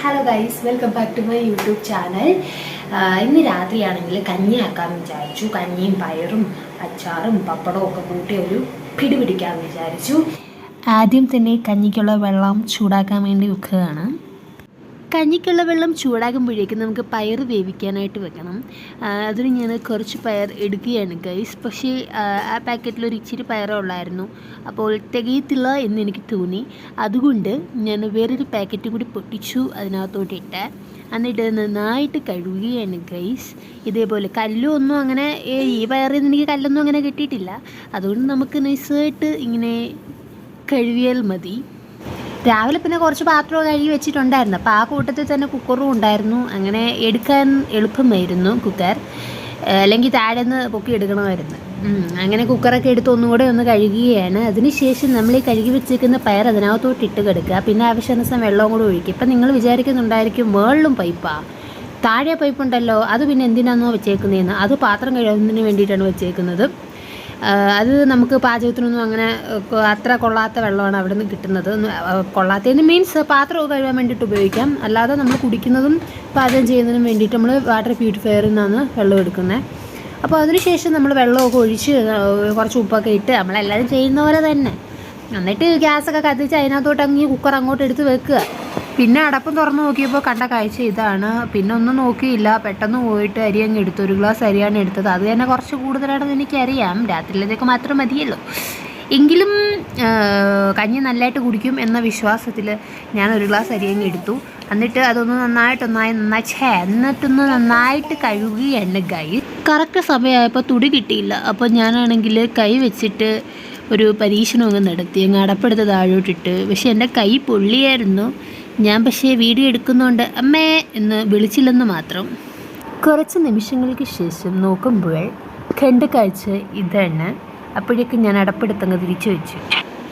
Hello guys welcome back to my YouTube channel ഇന്ന് രാത്രിയാണെങ്കിൽ കഞ്ഞി ആക്കാമെന്ന് വിചാരിച്ചു. കഞ്ഞിയും പയറും അച്ചാറും പപ്പടവും ഒക്കെ കൂട്ടി ഒരു പിടി പിടിക്കാമെന്ന് വിചാരിച്ചു. ആദ്യം തന്നെ കഞ്ഞിക്കുള്ള വെള്ളം ചൂടാക്കാൻ വേണ്ടി വെക്കുകയാണ്. കഞ്ഞിക്കുള്ള വെള്ളം ചൂടാകുമ്പോഴേക്കും നമുക്ക് പയർ വേവിക്കാനായിട്ട് വെക്കണം. അതിന് ഞാൻ കുറച്ച് പയർ എടുക്കുകയാണ് ഗൈസ് പക്ഷേ ആ, പാക്കറ്റിൽ ഒരു ഇച്ചിരി പയറേ ഉള്ളായിരുന്നു. അപ്പോൾ തികയത്തില്ല എന്ന് എനിക്ക് തോന്നി. അതുകൊണ്ട് ഞാൻ വേറൊരു പാക്കറ്റ് കൂടി പൊട്ടിച്ചു അതിനകത്തോട്ട് ഇട്ട്. എന്നിട്ട് നന്നായിട്ട് കഴുകുകയാണ് ഗൈസ് ഇതേപോലെ കല്ലും ഒന്നും അങ്ങനെ ഈ പയറിൽ നിന്ന് എനിക്ക് കല്ലൊന്നും അങ്ങനെ കിട്ടിയിട്ടില്ല. അതുകൊണ്ട് നമുക്ക് നൈസായിട്ട് ഇങ്ങനെ കഴുകിയാൽ മതി. രാവിലെ പിന്നെ കുറച്ച് പാത്രം കഴുകി വെച്ചിട്ടുണ്ടായിരുന്നു. അപ്പോൾ ആ കൂട്ടത്തിൽ തന്നെ കുക്കറും ഉണ്ടായിരുന്നു. അങ്ങനെ എടുക്കാൻ എളുപ്പമായിരുന്നു കുക്കർ അല്ലെങ്കിൽ താഴെ നിന്ന് പൊക്കി എടുക്കണമായിരുന്നു. അങ്ങനെ കുക്കറൊക്കെ എടുത്ത് ഒന്നുകൂടെ ഒന്ന് കഴുകുകയാണ്. അതിനുശേഷം നമ്മൾ ഈ കഴുകി വെച്ചിരിക്കുന്ന പയർ അതിനകത്തോട്ട് ഇട്ട് കിടക്കുക. പിന്നെ ആവശ്യാനുസരണം വെള്ളവും കൂടെ ഒഴിക്കുക. ഇപ്പം നിങ്ങൾ വിചാരിക്കുന്നുണ്ടായിരിക്കും മേളിലും പൈപ്പാ. താഴെ പൈപ്പുണ്ടല്ലോ. അത് പിന്നെ എന്തിനാണെന്നോ വെച്ചേക്കുന്നതെന്ന് അത് പാത്രം കഴുകുന്നതിന് വേണ്ടിയിട്ടാണ് വെച്ചേക്കുന്നത്. അത് നമുക്ക് പാചകത്തിനൊന്നും അങ്ങനെ അത്ര കൊള്ളാത്ത വെള്ളമാണ് അവിടെ നിന്ന് കിട്ടുന്നത് കൊള്ളാത്തതിന് മീൻസ് പാത്രം കഴുകാൻ വേണ്ടിയിട്ട് ഉപയോഗിക്കാം. അല്ലാതെ നമ്മൾ കുടിക്കുന്നതും പാചകം ചെയ്യുന്നതിനും വേണ്ടിയിട്ട് നമ്മൾ വാട്ടർ പ്യൂരിഫയറിൽ നിന്നാണ് വെള്ളം എടുക്കുന്നത്. അപ്പോൾ അതിനുശേഷം നമ്മൾ വെള്ളമൊക്കെ ഒഴിച്ച് കുറച്ച് ഉപ്പൊക്കെ ഇട്ട് നമ്മളെല്ലാവരും ചെയ്യുന്ന പോലെ തന്നെ. എന്നിട്ട് ഗ്യാസൊക്കെ കത്തിച്ച് അതിനകത്തോട്ട് അങ്ങ് കുക്കർ അങ്ങോട്ട് എടുത്ത് വെക്കുക. പിന്നെ അടപ്പം തുറന്ന് നോക്കിയപ്പോൾ കണ്ട കാഴ്ച ഇതാണ്. പിന്നെ ഒന്നും നോക്കിയില്ല. പെട്ടെന്ന് പോയിട്ട് അരി അങ്ങ് എടുത്തു. ഒരു ഗ്ലാസ് അരിയാണ് എടുത്തത്. അത് തന്നെ കുറച്ച് കൂടുതലാണെന്ന് എനിക്കറിയാം. രാത്രിയിലത്തേക്ക് മാത്രം മതിയല്ലോ. എങ്കിലും കഞ്ഞി നല്ലതായിട്ട് കുടിക്കും എന്ന വിശ്വാസത്തിൽ ഞാൻ ഒരു ഗ്ലാസ് അരി അങ്ങ് എടുത്തു. എന്നിട്ട് അതൊന്ന് നന്നായിട്ടൊന്നായി നന്നായി ഛേ എന്നിട്ടൊന്ന് നന്നായിട്ട് കഴുകുകയാണ് കൈ കറക്റ്റ് സമയമായപ്പോൾ തുടി കിട്ടിയില്ല. അപ്പോൾ ഞാനാണെങ്കിൽ കൈ വെച്ചിട്ട് ഒരു പരീക്ഷണമൊക്കെ നടത്തി. അങ്ങ് അടപ്പെടുത്ത് താഴോട്ടിട്ട്. പക്ഷേ എന്റെ കൈ പൊള്ളിയായിരുന്നു. ഞാൻ പക്ഷേ വീഡിയോ എടുക്കുന്നുണ്ട്. അമ്മേ എന്ന് വിളിച്ചില്ലെന്ന് മാത്രം. കുറച്ച് നിമിഷങ്ങൾക്ക് ശേഷം നോക്കുമ്പോൾ കണ്ട കാഴ്ച ഇതാണ്. അപ്പോഴേക്കും ഞാൻ അടപ്പെടുത്തങ്ങ് തിരിച്ചു വെച്ചു.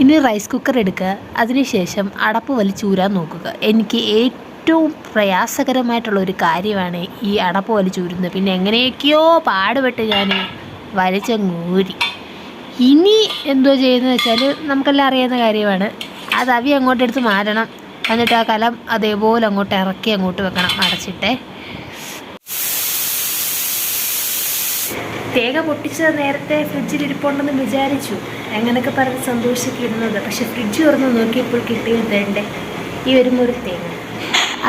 ഇനി റൈസ് കുക്കർ എടുക്കുക. അതിനുശേഷം അടപ്പ് വലിച്ചൂരാൻ നോക്കുക. എനിക്ക് ഏറ്റവും പ്രയാസകരമായിട്ടുള്ള ഒരു കാര്യമാണ് ഈ അടപ്പ് വലിച്ചൂരുന്നത് പിന്നെ എങ്ങനെയൊക്കെയോ പാടുപെട്ട് ഞാൻ വലിച്ചങ്ങൂരി ഇനി എന്തോ ചെയ്യുന്നത് വെച്ചാൽ നമുക്കെല്ലാം അറിയാവുന്ന കാര്യമാണ്. അത് അവി അങ്ങോട്ടെടുത്ത് മാറ്റണം. എന്നിട്ട് ആ കലം അതേപോലെ അങ്ങോട്ട് ഇറക്കി അങ്ങോട്ട് വെക്കണം അടച്ചിട്ടേ. തേങ്ങ പൊട്ടിച്ചത് നേരത്തെ ഫ്രിഡ്ജിൽ ഇരിപ്പുണ്ടെന്ന് വിചാരിച്ചു. അങ്ങനെയൊക്കെ പറഞ്ഞ് സന്തോഷിക്കുന്നത് പക്ഷെ ഫ്രിഡ്ജ് തുറന്ന് നോക്കിയപ്പോൾ കിട്ടിയത് വേണ്ടേ ഈ വരുമ്പോൾ ഒരു തേങ്ങ.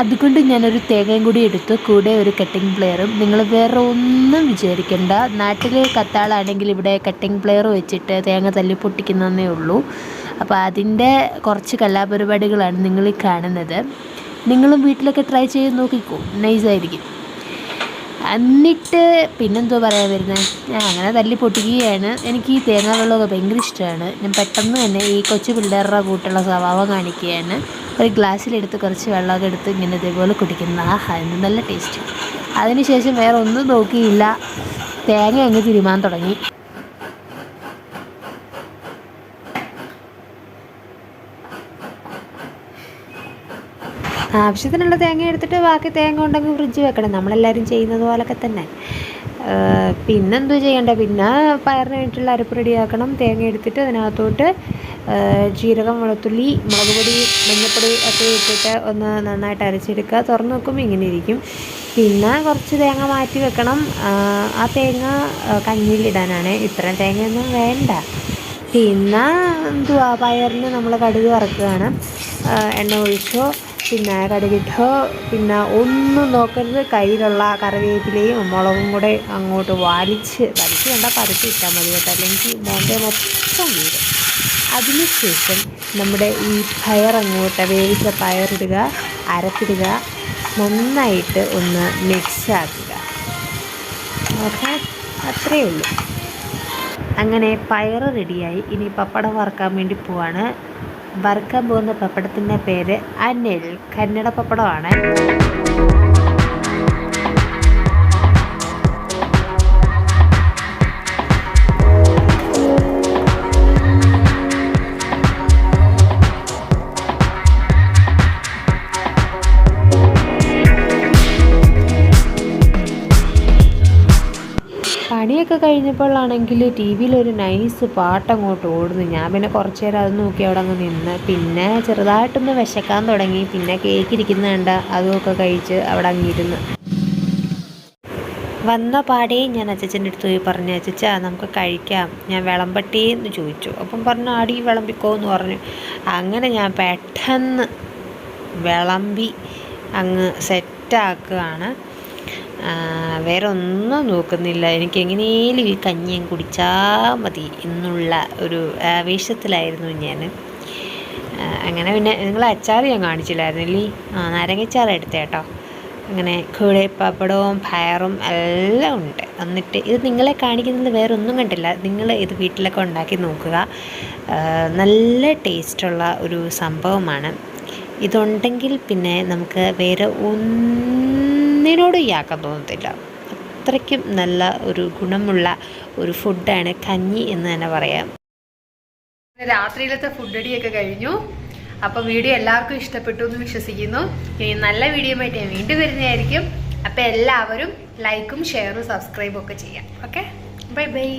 അതുകൊണ്ട് ഞാനൊരു തേങ്ങയും കൂടി എടുത്തു. കൂടെ ഒരു കട്ടിംഗ് പ്ലെയറും നിങ്ങൾ വേറെ ഒന്നും വിചാരിക്കണ്ട. നാട്ടിലെ കത്താളാണെങ്കിൽ ഇവിടെ കട്ടിംഗ് പ്ലെയർ വെച്ചിട്ട് തേങ്ങ തല്ലി പൊട്ടിക്കുന്നതേ ഉള്ളൂ. അപ്പോൾ അതിന്റെ കുറച്ച് കലാപരിപാടികളാണ് നിങ്ങൾ ഈ കാണുന്നത്. നിങ്ങളും വീട്ടിലൊക്കെ ട്രൈ ചെയ്ത് നോക്കിക്കോ. നൈസായിരിക്കും എന്നിട്ട് പിന്നെന്തോ പറയാൻ വരുന്നത് ഞാൻ അങ്ങനെ തല്ലി പൊട്ടിക്കുകയാണ്. എനിക്ക് ഈ തേങ്ങാ വെള്ളമൊക്കെ ഭയങ്കര ഇഷ്ടമാണ്. ഞാൻ പെട്ടെന്ന് തന്നെ ഈ കൊച്ചു പിള്ളേരുടെ കൂട്ടുള്ള സ്വഭാവം കാണിക്കുകയാണ്. ഒരു ഗ്ലാസ്സിലെടുത്ത് കുറച്ച് വെള്ളമൊക്കെ എടുത്ത് ഇങ്ങനെ ഇതേപോലെ കുടിക്കുന്ന. ആഹാ എന്ത് നല്ല ടേസ്റ്റ് അതിനുശേഷം വേറെ ഒന്നും നോക്കിയില്ല. തേങ്ങ അങ്ങ് തിരുമാൻ തുടങ്ങി. ആവശ്യത്തിനുള്ള തേങ്ങ എടുത്തിട്ട് ബാക്കി തേങ്ങ ഉണ്ടെങ്കിൽ ഫ്രിഡ്ജ് വെക്കണം. നമ്മളെല്ലാവരും ചെയ്യുന്നത് പോലൊക്കെ തന്നെ. പിന്നെന്തു ചെയ്യണ്ട? പിന്നെ പയറിന് വേണ്ടിയിട്ടുള്ള അരപ്പ് റെഡിയാക്കണം. തേങ്ങ എടുത്തിട്ട് അതിനകത്തോട്ട് ജീരകം വെളുത്തുള്ളി മുളക് പൊടി മഞ്ഞൾപ്പൊടി ഒക്കെ ഇട്ടിട്ട് ഒന്ന് നന്നായിട്ട് അരച്ചെടുക്കുക. തുറന്ന് നോക്കുമ്പോൾ ഇങ്ങനെ ഇരിക്കും. പിന്നെ കുറച്ച് തേങ്ങ മാറ്റി വെക്കണം. ആ തേങ്ങ കഞ്ഞിയിലിടാനാണ് ഇത്രയും തേങ്ങയൊന്നും വേണ്ട. പിന്നെ എന്തുവാ? പയറിന് നമ്മൾ കടുക് വറക്കുകയാണ്. എണ്ണ ഒഴിച്ചോ? പിന്നെ കടുകിട്ടോ. പിന്നെ ഒന്നും നോക്കരുത്. കയ്യിലുള്ള കറിവേപ്പിലയും മുളകും കൂടെ അങ്ങോട്ട് വലിച്ച് വലിച്ച് കണ്ടാൽ പരത്തി ഇട്ടാൽ മതി കേട്ടോ. അല്ലെങ്കിൽ മോന്റെ മൊത്തം വീട് അതിനുശേഷം നമ്മുടെ ഈ പയർ അങ്ങോട്ട് വേവിച്ച പയറിടുക അരപ്പിടുക നന്നായിട്ട് ഒന്ന് മിക്സ് ആക്കുക. ഓക്കെ? അത്രയേ ഉള്ളൂ. അങ്ങനെ പയർ റെഡിയായി ഇനി പപ്പടം വറുക്കാൻ വേണ്ടി പോവാണ്. വറുക്കാൻ പോകുന്ന പപ്പടത്തിന്റെ പേര് അനിൽ. കന്നഡ പപ്പടമാണ്. പണിയൊക്കെ കഴിഞ്ഞപ്പോഴാണെങ്കിൽ ടി വിയിലൊരു നൈസ് പാട്ട് അങ്ങോട്ട് ഓടുന്നു. ഞാൻ പിന്നെ കുറച്ച് നേരം അത് നോക്കി അവിടെ അങ്ങ് നിന്ന്. പിന്നെ ചെറുതായിട്ടൊന്ന് വിശക്കാൻ തുടങ്ങി. പിന്നെ കേക്ക് ഇരിക്കുന്ന കണ്ട അതുമൊക്കെ കഴിച്ച് അവിടെ അങ്ങിരുന്ന് വന്ന പാടേ? ഞാൻ അച്ചച്ചന്റെ അടുത്ത് പോയി പറഞ്ഞു അച്ചച്ച നമുക്ക് കഴിക്കാം. ഞാൻ വിളമ്പട്ടേ എന്ന് ചോദിച്ചു. അപ്പം പറഞ്ഞു ആടി വിളമ്പിക്കോ എന്ന് പറഞ്ഞു. അങ്ങനെ ഞാൻ പെട്ടെന്ന് വിളമ്പി അങ്ങ് സെറ്റാക്കുകയാണ് വേറെ ഒന്നും നോക്കുന്നില്ല. എനിക്ക് എങ്ങനെയും ഈ കഞ്ഞിയും കുടിച്ചാൽ മതി എന്നുള്ള ഒരു ആവേശത്തിലായിരുന്നു ഞാൻ. അങ്ങനെ പിന്നെ നിങ്ങൾ അച്ചാർ ഞാൻ കാണിച്ചില്ലായിരുന്നില്ലേ ആ നാരങ്ങച്ചാർ എടുത്തേ കേട്ടോ. അങ്ങനെ കൂടെ പയറും എല്ലാം ഉണ്ട്. എന്നിട്ട് ഇത് നിങ്ങളെ കാണിക്കുന്നത് വേറെ ഒന്നും കണ്ടില്ല. നിങ്ങൾ ഇത് വീട്ടിലൊക്കെ ഉണ്ടാക്കി നോക്കുക. നല്ല ടേസ്റ്റുള്ള ഒരു സംഭവമാണ്. ഇതുണ്ടെങ്കിൽ പിന്നെ നമുക്ക് വേറെ ഒന്നിനോടും യാക്കം തോന്നത്തില്ല. അത്രയ്ക്കും നല്ല ഒരു ഗുണമുള്ള ഒരു ഫുഡാണ് കഞ്ഞി എന്ന് തന്നെ പറയാം. രാത്രിയിലത്തെ ഫുഡടിയൊക്കെ കഴിഞ്ഞു. അപ്പൊ വീഡിയോ എല്ലാവർക്കും ഇഷ്ടപ്പെട്ടു എന്ന് വിശ്വസിക്കുന്നു. ഇനി നല്ല വീഡിയോ ആയിട്ട് ഞാൻ വീണ്ടും വരുന്നതായിരിക്കും. അപ്പൊ എല്ലാവരും ലൈക്കും ഷെയറും സബ്സ്ക്രൈബും ഒക്കെ ചെയ്യാം. ഓക്കെ? Bye bye.